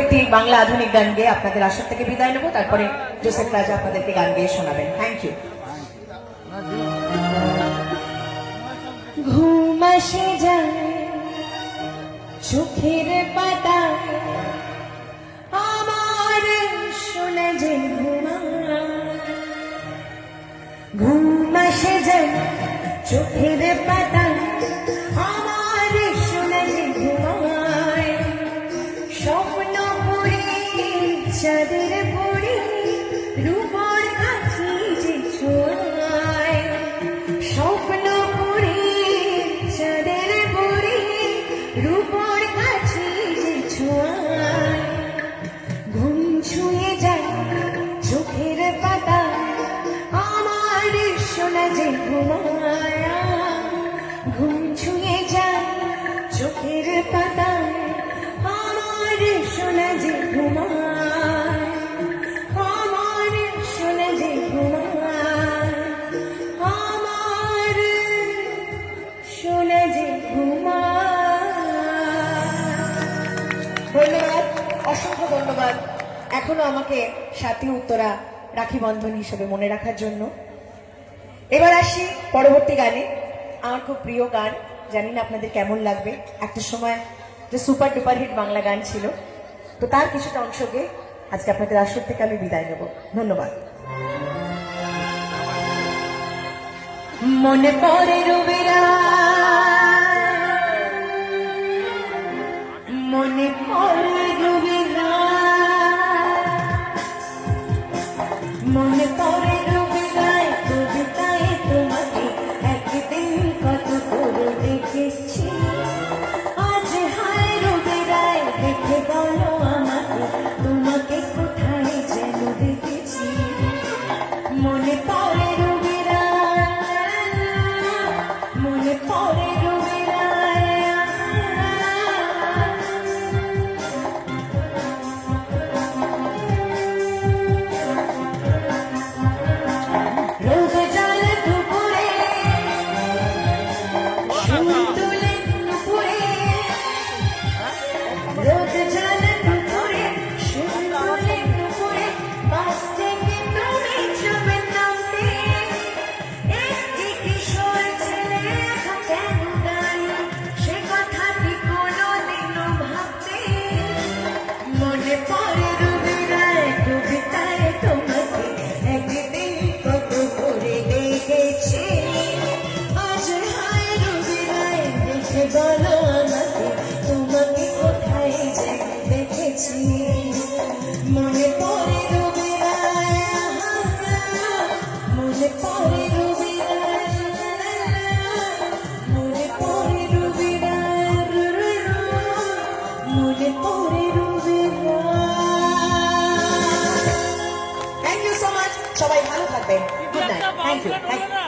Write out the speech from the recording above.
একটি বাংলা আধুনিক গান গিয়ে আপনাদের আসর থেকে বিদায় নেব। তারপরে জোসেফ রাজা আপনাদেরকে গান গেয়ে শোনাবেন। থ্যাংক ইউ ঘুম আসে যায়, চোখের পাতা আমার শোনা যে ঘুমায় চাঁদের পড়ে, রূপর কাছে যে ছোঁয়ায়। স্বপ্ন পড়ে চাঁদের পড়ে, রূপর কাছে যে ছোঁয়ায়। ঘুম ছুঁয়ে যায় চোখের পাতা, আমার শোনা যে ঘুমায়। ঘুম ছুঁয়ে যায় চোখের পাতা শোনা অসংখ্য ধন্যবাদ। এখনও আমাকে সাথী উত্তরা রাখি বন্ধন হিসেবে মনে রাখার জন্য। এবার আসি পরবর্তী গানে। আমার খুব প্রিয় গান, জানি না আপনাদের কেমন লাগবে। একটা সময় যে সুপার ডুপার হিট বাংলা গান ছিল। তো তার কিছুটা অংশকে আজকে আপনাদের আসর থেকে আমি বিদায় নেব। ধন্যবাদ। মনে পড়ে রবিরা মনে পড়ে Good night. Thank you. Thank you.